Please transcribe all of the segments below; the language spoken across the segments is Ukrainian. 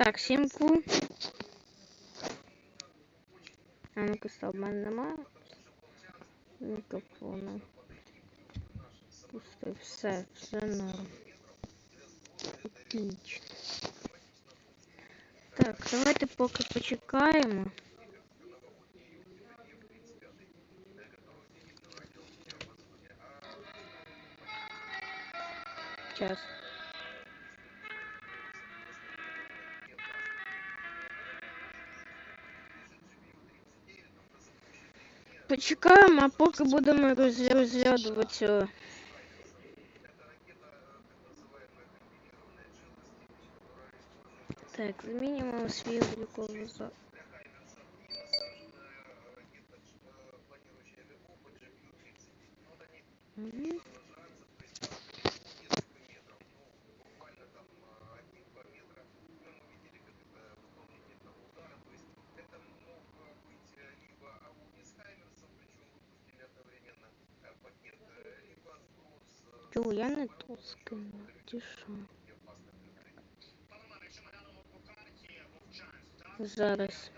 Так, сімку. А ну-ка, стоп, в мене немає. Мікрофону. Пусти, все, все норм. Отлично. Так, давайте поки почекаємо. Час. Почекаємо, а поки будемо розгля- розглядувати. Так, змінюємо свій обліковий за. Я не тут скину. Ти що? Зараз.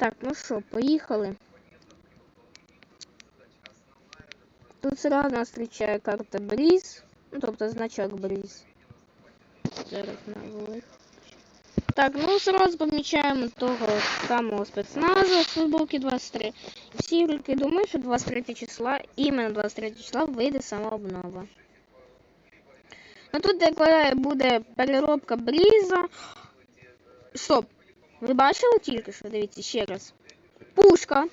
Так, ну що, поїхали. Тут сразу нас зустрічає карта Бріз. Ну, тобто значок Бріз. Зараз навели. Так, ну сразу помічаємо того самого спецназа футболки 23. Всі ігроки думають, що 23 числа, іменно 23 числа вийде сама обнова. Ну тут як буде переробка Бріза. Стоп! Ви бачили тільки що? Дивіться ще раз. Пушка.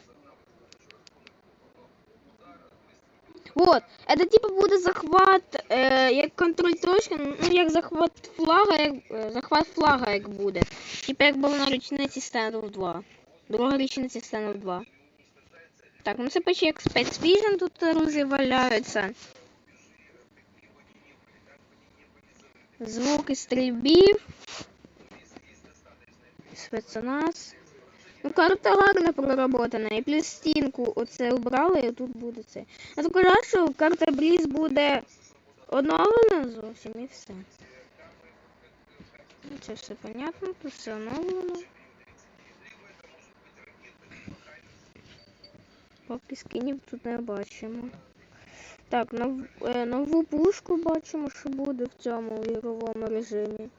Вот, это типа буде захват, е, як контроль точки, ну як захват флага, як е, захват флага як буде. Типа як було на річниці Стендов 2. Друга річниця Стендов 2. Так, ну це почти як спецвіжн тут оружие валяються. Звуки стрільбів. Спецназ. Ну, карта гарно проработана. І плюс стінку оце убрали, і тут буде це. А то кажу, що карта Бріз буде оновлена зовсім і все. Ну, Це все понятно, тут все оновлено. Поки скинів тут не бачимо. Так, нов, е, нову пушку бачимо, що буде в цьому ігровому режимі.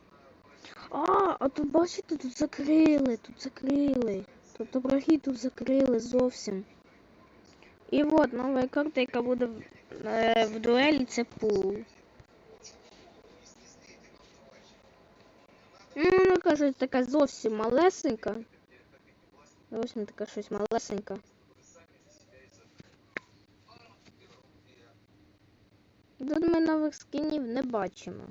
А, а тут бачите, тут закрили, тут закрили. Тобто враги тут закрили зовсім. І от нова карта, яка буде е, в дуелі, це пул. Ну, вона кажуть, така зовсім малесенька. Зовсім така щось малесенька. Тут ми нових скінів не бачимо.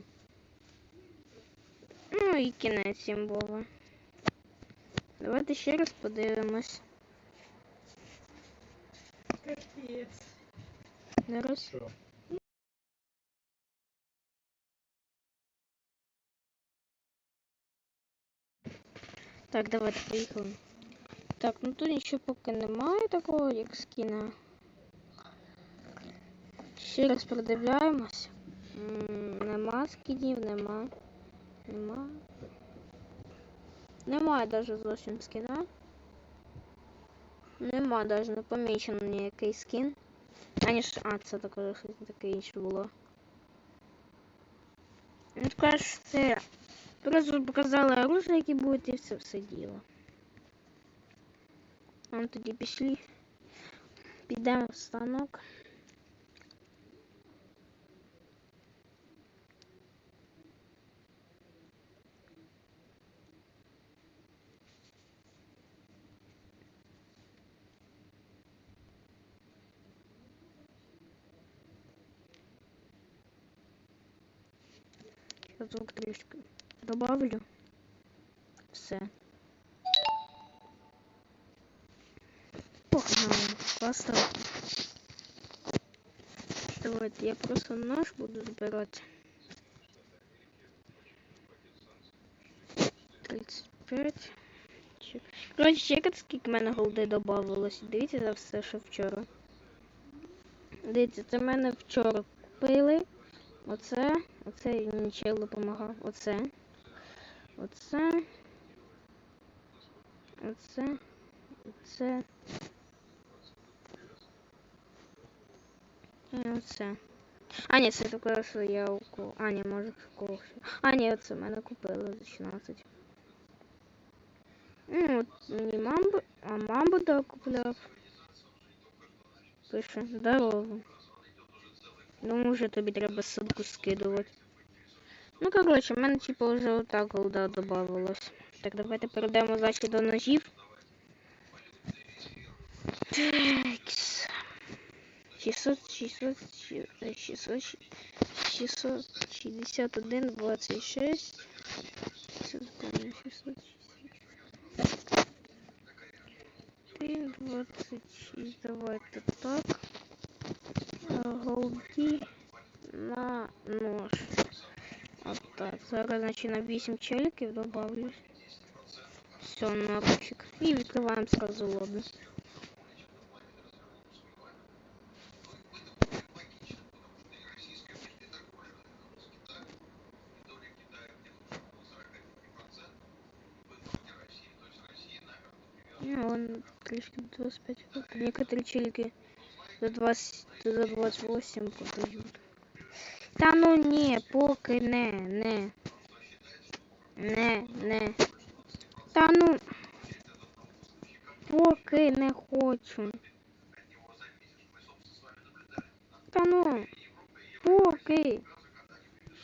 Ну і кінець символа. Давайте ще раз подивимось. Капець. Зараз. Так, давайте поїхали. Так, ну тут нічого поки немає такого, як скіна. Ще раз продивляємось. М, Нема скінів, нема. Нема. Немає навіть зовсім скіна. Нема навіть не помічено ніякий скін. Аніж, а, це також таке інше було. Ну, кажеш, це Просто показали оружие, які будуть, і все все діло. Ми тоді пішли. Підемо в станок. Я звук трішки добавлю. Все. Погнали. Поставь. Давайте я просто нож буду збирати. 35. Чек- Коротше, чекайте, скільки в мене голди додавалось. Дивіться за все, що вчора. Дивіться, це в мене вчора купили. Оце, оце мені чел допомагав. Оце. Оце. Оце. Оце. І оце. А, ні, це таке, що я у кого. А, ні, може когось. А, ні, оце мене купили за 16. Ну, от мені мамбу, а мамбу да купляв. Пише, здорово. Ну, вже тобі треба ссылку скидувати. Ну, коротше, в мене типу вже отак голда добавилось. Так, давайте перейдемо значить до ножів. Такс. 600, 600, 600, 661, 26. 660. 26, давайте так. А, Голді на нож. От так. Зараз значить на 8 челіків добавлю. Все, ножичок. І відкриваємо сразу лобі. Ну, он трішки 25 років. Некоторі челіки за 20, за 28 продають. Та ну ні, поки не, не. Не, не. Та ну. Поки не хочу. Та ну. Поки.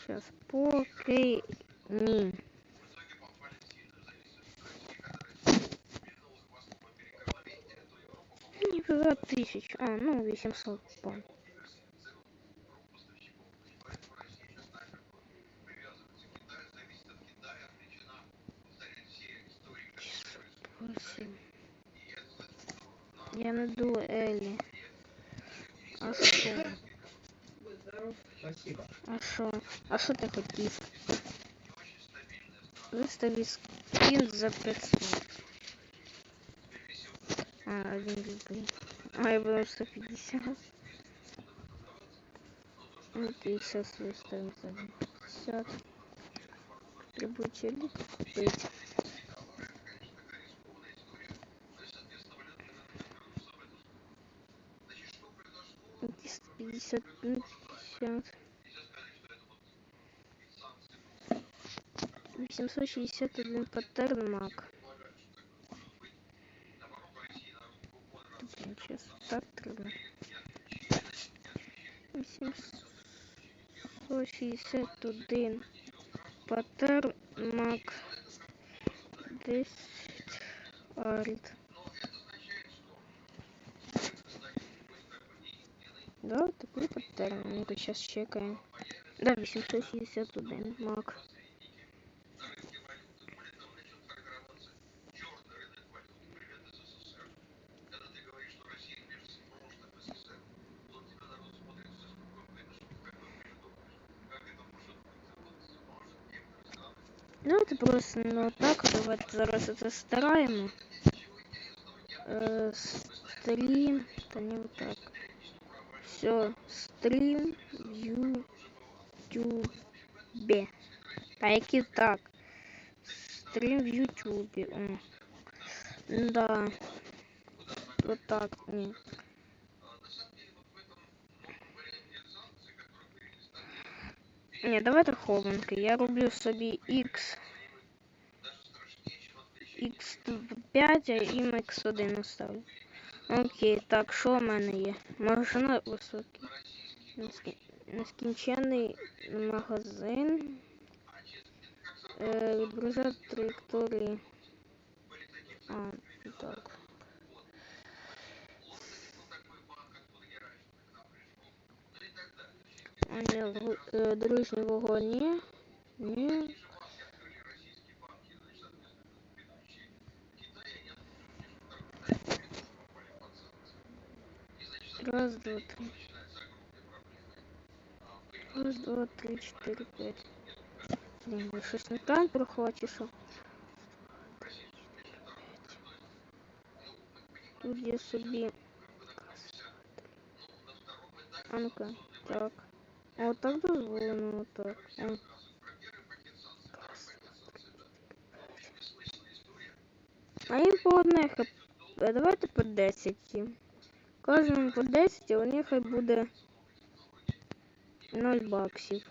Щас, поки ні. Ніфіга тисяч. А, ну 800 пан. Восемь. Я найду Елі. А що? Спасибо. А що? А що ти хотів? Вистави скин за 500. А, один грибы. А я потому что 50. Окей, сейчас выставим за 50. Грибы чили купить. Пятьдесят, ну, пятьдесят. 861 паттерн маг. 861 паттерн маг. 10 арит. Да, такой паттерн. Ну-ка, сейчас чекаем. Да, 861 маг. Давайте просто ну так, давайте зараз це стараємо. Е, стрім, та не вот так. Все, стрім в Ютубе. Та які так. Стрім в Ютубе. О. Да. Вот так, ні. Ні, давайте хованки. Я роблю собі X. X5, а їм X1 оставлю. Окей, так, що в мене є? Машина високий. Нескі- Нескінченний магазин. Е, Відгрузати траєкторії. А, так. А, ні, в- е, дружній вогонь, ні. Ні. Раз, два, три. Раз, два, три, чотири, п'ять. Блін, я щось не так прохвачу, що. Тут я собі. А ну-ка, так. О, так дозволено, отак. О. А їм по одне хп. Давайте по 10. їм. Кожному по 10, а у них хай буде 0 баксів.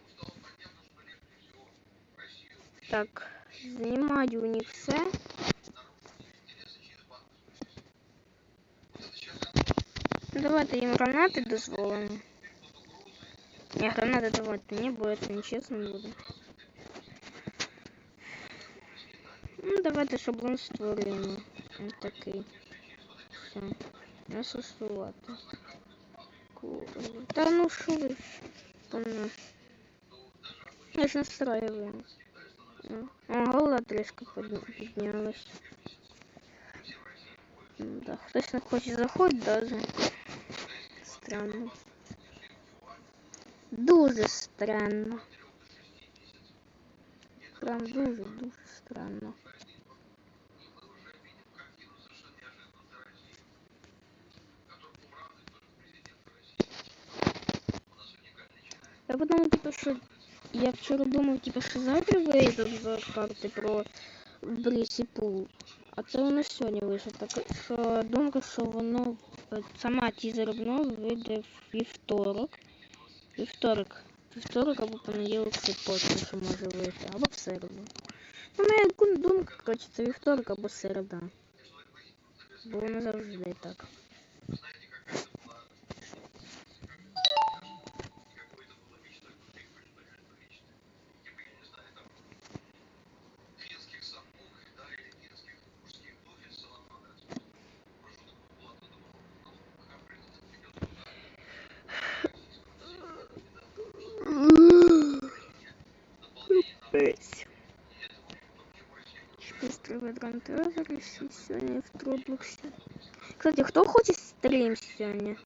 Так, знімаю у них все. Ну, Давайте їм гранати дозволимо. Не, гранати давайте не, бо це нечесно буде. Ну, давайте шаблон створюємо. Ось такий. Все. Насосувати. Курва. Та ну що ви? Пане. Я ж настраиваю. А, голова трішки підня- піднялась. М, Да, хтось не хоче заходити даже. Странно. Дуже странно. Прям дуже, дуже странно. Я подумав, типу, що я вчора думав, типу, що завтра вийде обзор карти про Бріс і Пул. А це воно сьогодні вийшло. Так що думка, що воно е, сама тізер обнов вийде в вівторок. Вівторок. Вівторок або понеділок це потім, що може вийти. Або в середу. Ну, моя думка, коротше, це вівторок або середа. Бо воно завжди так. Капець. Быстрый трансфер сегодня в Троблоксе. Кстати, кто хочет стрим сегодня?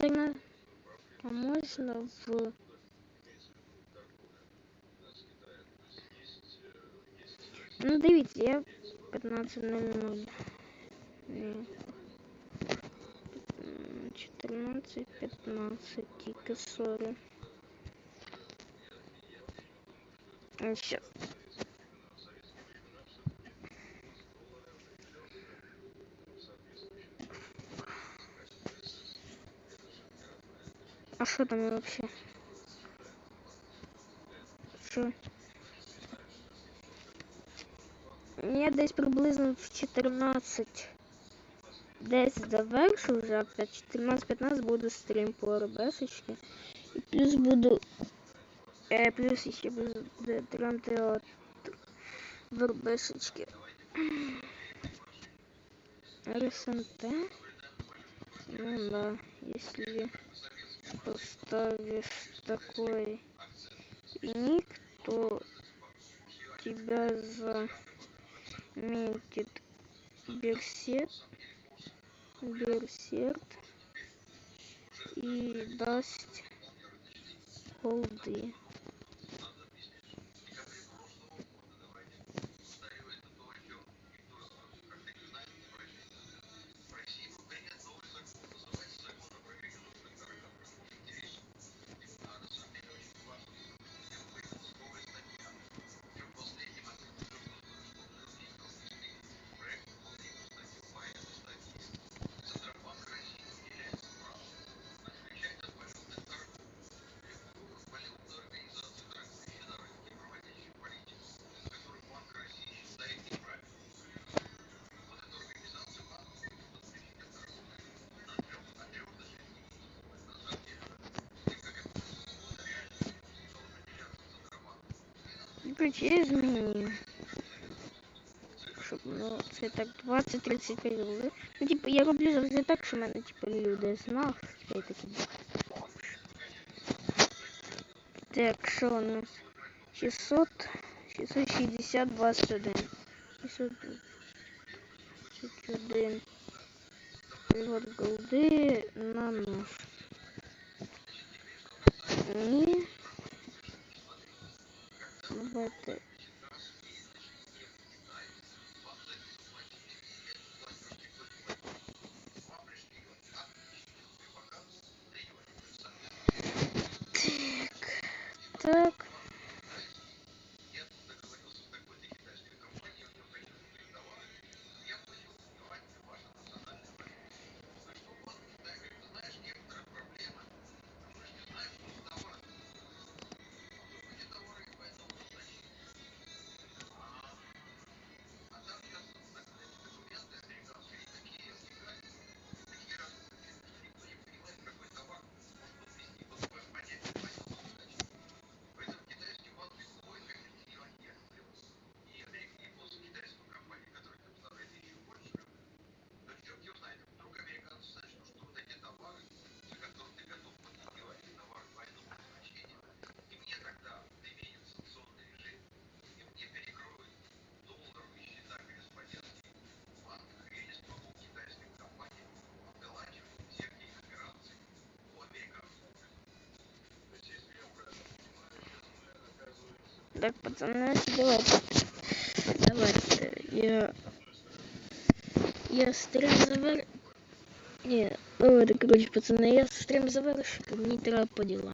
Четырна- А можно в... Ну, дивіться, я 15.00. Ні. М, 14.15 тільки, сорі. Що там вообще? Що? Я десь приблизно в 14. Десь завершу вже, а 14-15 буду стрім по РБСочки. І плюс буду. Е, плюс ще буде драмтеатр в РБСочки. РСНТ. Ну да, если поставишь такой ник, то тебя заметит Берсет, Берсерт и даст голды. Короче, я зміню. Щоб, ну, це так 20-35 голів. Ну, типу, я роблю завжди так, що мене, типу, люди знав. Я такий. Так, що у нас? 600, 660, 21. 621. Пригод голди на нож. І... worth it. Так, пацаны, давайте. Давайте. Я... Я стрім завер... Ні, давайте, коротше, пацани, я стрім завершу, мені треба по ділам.